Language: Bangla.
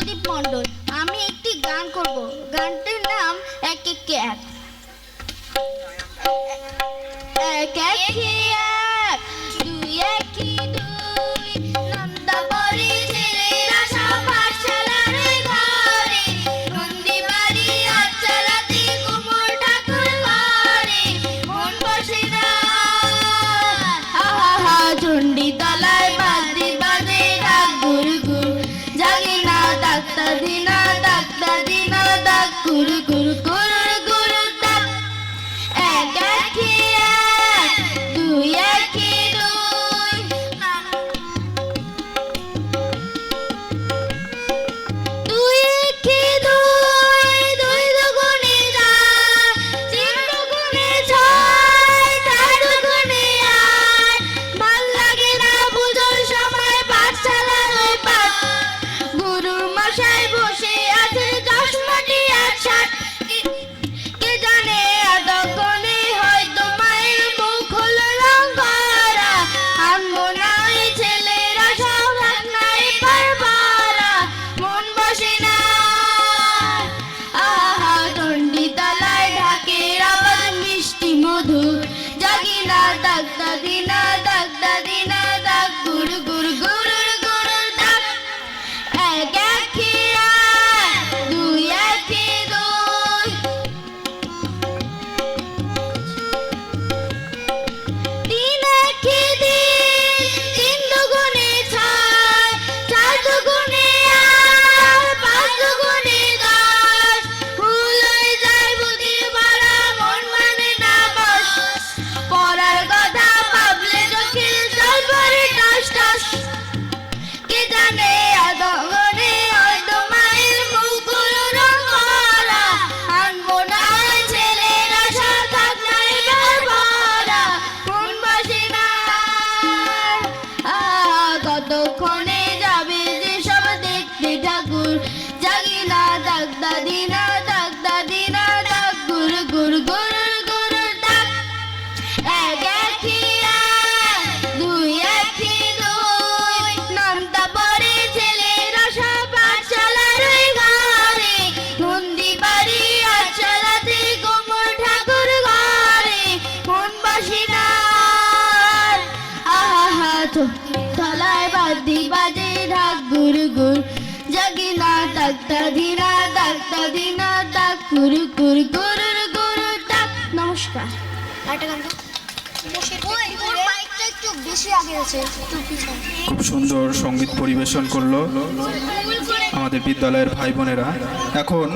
সত্যদীপ মন্ডল আমি একটি গান করব। গানটির নাম এক এক। এক এক এক കൊടുക്കും दगदगिला दगदगिला আছো। তলায় বাদি বাজে ঢাক গুরু গুর জাগি না তাক্তা ধীরা তাক্তা ধীরা তাক গুরু গুর গুরুর গুরু তাক নমস্কার। খুব সুন্দর সংগীত পরিবেশন করল আমাদের বিদ্যালয়ের ভাই বোনেরা। এখন